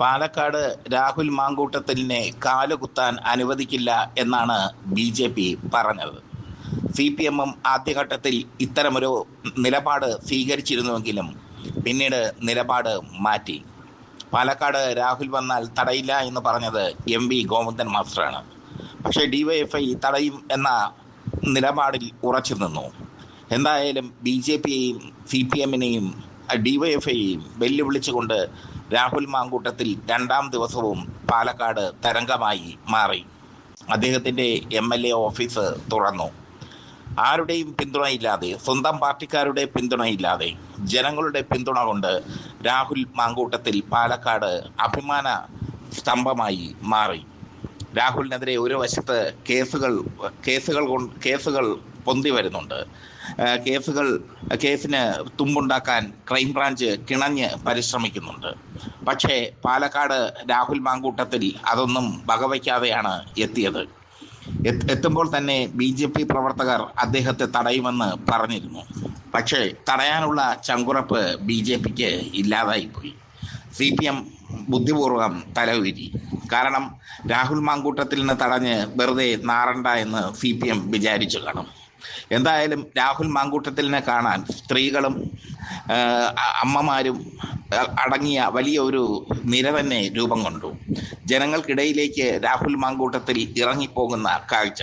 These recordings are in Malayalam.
പാലക്കാട് രാഹുൽ മാങ്കൂട്ടത്തിലിനെ കാലുകുത്താൻ അനുവദിക്കില്ല എന്നാണ് ബി ജെ പി പറഞ്ഞത്. സി പി എമ്മും ആദ്യഘട്ടത്തിൽ ഇത്തരമൊരു നിലപാട് സ്വീകരിച്ചിരുന്നുവെങ്കിലും പിന്നീട് നിലപാട് മാറ്റി. പാലക്കാട് രാഹുൽ വന്നാൽ തടയില്ല എന്ന് പറഞ്ഞത് എം വി ഗോവിന്ദൻ മാസ്റ്ററാണ്. പക്ഷേ ഡിവൈഎഫ്ഐ തടയും എന്ന നിലപാടിൽ ഉറച്ചു നിന്നു. എന്തായാലും ബി ജെ പിയെയും സി പി എമ്മിനെയും ഡിവൈഎഫ്ഐയെയും വെല്ലുവിളിച്ചുകൊണ്ട് രാഹുൽ മാങ്കൂട്ടത്തിൽ രണ്ടാം ദിവസവും പാലക്കാട് തരംഗമായി മാറി. അദ്ദേഹത്തിന്റെ എം എൽ എ ഓഫീസ് തുറന്നു. ആരുടെയും പിന്തുണയില്ലാതെ സ്വന്തം പാർട്ടിക്കാരുടെ പിന്തുണയില്ലാതെ ജനങ്ങളുടെ പിന്തുണ കൊണ്ട് രാഹുൽ മാങ്കൂട്ടത്തിൽ പാലക്കാട് അഭിമാന സ്തംഭമായി മാറി. രാഹുലിനെതിരെ ഒരു വശത്ത് കേസുകൾ കേസുകൾ കേസുകൾ പൊന്തി വരുന്നുണ്ട്. കേസുകൾ കേസിന് തുമ്പുണ്ടാക്കാൻ ക്രൈംബ്രാഞ്ച് കിണഞ്ഞ് പരിശ്രമിക്കുന്നുണ്ട്. പക്ഷേ പാലക്കാട് രാഹുൽ മാങ്കൂട്ടത്തിൽ അതൊന്നും വകവയ്ക്കാതെയാണ് എത്തിയത്. എത്ത് എത്തുമ്പോൾ തന്നെ ബി ജെ പി പ്രവർത്തകർ അദ്ദേഹത്തെ തടയുമെന്ന് പറഞ്ഞിരുന്നു. പക്ഷേ തടയാനുള്ള ചങ്കുറപ്പ് ബി ജെ പിക്ക് ഇല്ലാതായിപ്പോയി സി പി എം ബുദ്ധിപൂർവം തലയുരി കാരണം രാഹുൽ മാങ്കൂട്ടത്തിൽ നിന്ന് തടഞ്ഞ് വെറുതെ നാറണ്ട എന്ന് സി പി എം വിചാരിച്ചു കാണും. എന്തായാലും രാഹുൽ മാങ്കൂട്ടത്തിലിനെ കാണാൻ സ്ത്രീകളും അമ്മമാരും അടങ്ങിയ വലിയ ഒരു നിര തന്നെ രൂപം കൊണ്ടു. ജനങ്ങൾക്കിടയിലേക്ക് രാഹുൽ മാങ്കൂട്ടത്തിൽ ഇറങ്ങിപ്പോകുന്ന കാഴ്ച.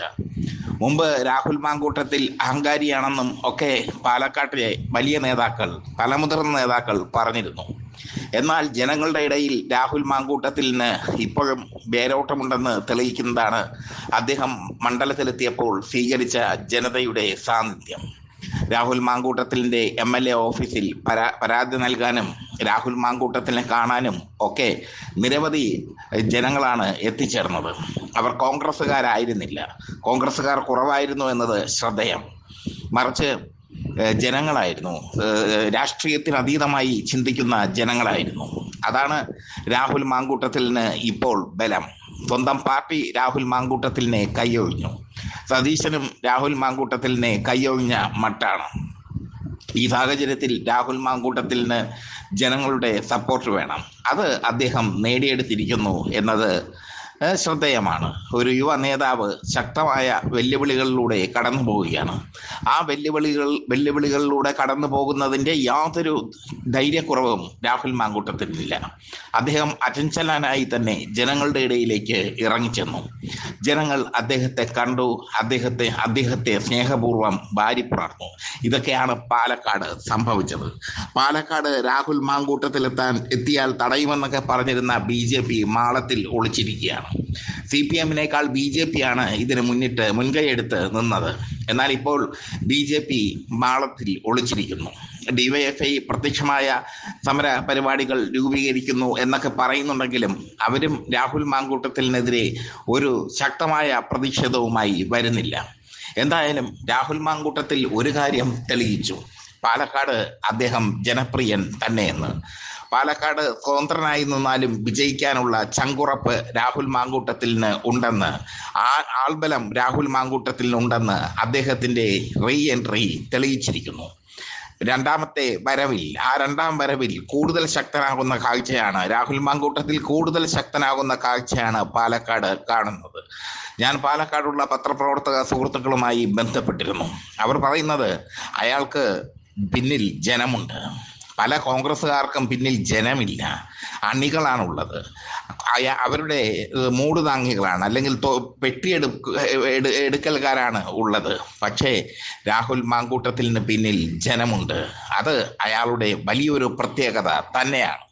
മുമ്പ് രാഹുൽ മാങ്കൂട്ടത്തിൽ അഹങ്കാരിയാണെന്നും ഒക്കെ പാലക്കാട്ടിലെ വലിയ നേതാക്കൾ തലമുതിർന്ന നേതാക്കൾ പറഞ്ഞിരുന്നു. എന്നാൽ ജനങ്ങളുടെ ഇടയിൽ രാഹുൽ മാങ്കൂട്ടത്തിന് ഇപ്പോഴും വേരോട്ടമുണ്ടെന്ന് തെളിയിക്കുന്നതാണ് അദ്ദേഹം മണ്ഡലത്തിലെത്തിയപ്പോൾ സ്വീകരിച്ച ജനതയുടെ സാന്നിധ്യം. രാഹുൽ മാങ്കൂട്ടത്തിലിന്റെ എം എൽ എ ഓഫീസിൽ പരാ പരാതി നൽകാനും രാഹുൽ മാങ്കൂട്ടത്തിനെ കാണാനും ഒക്കെ നിരവധി ജനങ്ങളാണ് എത്തിച്ചേർന്നത്. അവർ കോൺഗ്രസ്സുകാരായിരുന്നില്ല. കോൺഗ്രസ്സുകാർ കുറവായിരുന്നു എന്നത് ശ്രദ്ധേയം. മറിച്ച് ജനങ്ങളായിരുന്നു. രാഷ്ട്രീയത്തിന് അതീതമായി ചിന്തിക്കുന്ന ജനങ്ങളായിരുന്നു. അതാണ് രാഹുൽ മാങ്കൂട്ടത്തിലിന് ഇപ്പോൾ ബലം. സ്വന്തം പാർട്ടി രാഹുൽ മാങ്കൂട്ടത്തിലിനെ കൈയൊഴിഞ്ഞു. സതീശനും രാഹുൽ മാങ്കൂട്ടത്തിലിനെ കൈയൊഴിഞ്ഞ മട്ടാണ്. ഈ സാഹചര്യത്തിൽ രാഹുൽ മാങ്കൂട്ടത്തിന് ജനങ്ങളുടെ സപ്പോർട്ട് വേണം. അത് അദ്ദേഹം നേടിയെടുത്തിരിക്കുന്നു എന്നത് ശ്രദ്ധേയമാണ്. ഒരു യുവ നേതാവ് ശക്തമായ വെല്ലുവിളികളിലൂടെ കടന്നു പോവുകയാണ് ആ വെല്ലുവിളികൾ വെല്ലുവിളികളിലൂടെ കടന്നു പോകുന്നതിന്റെ യാതൊരു ധൈര്യക്കുറവും രാഹുൽ മാങ്കൂട്ടത്തിനില്ല അദ്ദേഹം അചഞ്ചലനായി തന്നെ ജനങ്ങളുടെ ഇടയിലേക്ക് ഇറങ്ങിച്ചെന്നു. ജനങ്ങൾ അദ്ദേഹത്തെ കണ്ടു അദ്ദേഹത്തെ അദ്ദേഹത്തെ സ്നേഹപൂർവം വാരിപ്പുണർന്നു ഇതൊക്കെയാണ് പാലക്കാട് സംഭവിച്ചത്. പാലക്കാട് രാഹുൽ മാങ്കൂട്ടത്തിലെത്താൻ എത്തിയാൽ തടയുമെന്നൊക്കെ പറഞ്ഞിരുന്ന ബി മാളത്തിൽ ഒളിച്ചിരിക്കുകയാണ്. സി പി എമ്മിനേക്കാൾ ബി ജെ പി ആണ് ഇതിന് മുന്നിട്ട് മുൻകൈയെടുത്ത് നിന്നത്. എന്നാൽ ഇപ്പോൾ ബി ജെ പി മാളത്തിൽ ഒളിച്ചിരിക്കുന്നു. ഡിവൈഎഫ്ഐ പ്രത്യക്ഷമായ സമര പരിപാടികൾ രൂപീകരിക്കുന്നു എന്നൊക്കെ പറയുന്നുണ്ടെങ്കിലും അവരും രാഹുൽ മാങ്കൂട്ടത്തിനെതിരെ ഒരു ശക്തമായ പ്രതിഷേധവുമായി വരുന്നില്ല. എന്തായാലും രാഹുൽ മാങ്കൂട്ടത്തിൽ ഒരു കാര്യം തെളിയിച്ചു. പാലക്കാട് അദ്ദേഹം ജനപ്രിയൻ തന്നെയെന്ന്. പാലക്കാട് സ്വതന്ത്രനായി നിന്നാലും വിജയിക്കാനുള്ള ചങ്കുറപ്പ് രാഹുൽ മാങ്കൂട്ടത്തിന് ഉണ്ടെന്ന് ആ ആൾബലം രാഹുൽ മാങ്കൂട്ടത്തിനുണ്ടെന്ന് അദ്ദേഹത്തിന്റെ റീ എൻട്രി തെളിയിച്ചിരിക്കുന്നു. രണ്ടാമത്തെ വരവിൽ ആ രണ്ടാം വരവിൽ കൂടുതൽ ശക്തനാകുന്ന കാഴ്ചയാണ് രാഹുൽ മാങ്കൂട്ടത്തിൽ കൂടുതൽ ശക്തനാകുന്ന കാഴ്ചയാണ് പാലക്കാട് കാണുന്നത്. ഞാൻ പാലക്കാടുള്ള പത്രപ്രവർത്തക സുഹൃത്തുക്കളുമായി ബന്ധപ്പെട്ടിരുന്നു. അവർ പറയുന്നത് അയാൾക്ക് പിന്നിൽ ജനമുണ്ട്. പല കോൺഗ്രസ്സുകാർക്കും പിന്നിൽ ജനമില്ല. അണികളാണുള്ളത്. അവരുടെ മൂട് താങ്ങികളാണ് അല്ലെങ്കിൽ പെട്ടിയെടു എടുക്കൽക്കാരാണ് ഉള്ളത്. പക്ഷേ രാഹുൽ മാങ്കൂട്ടത്തിന് പിന്നിൽ ജനമുണ്ട്. അത് അയാളുടെ വലിയൊരു പ്രത്യേകത തന്നെയാണ്.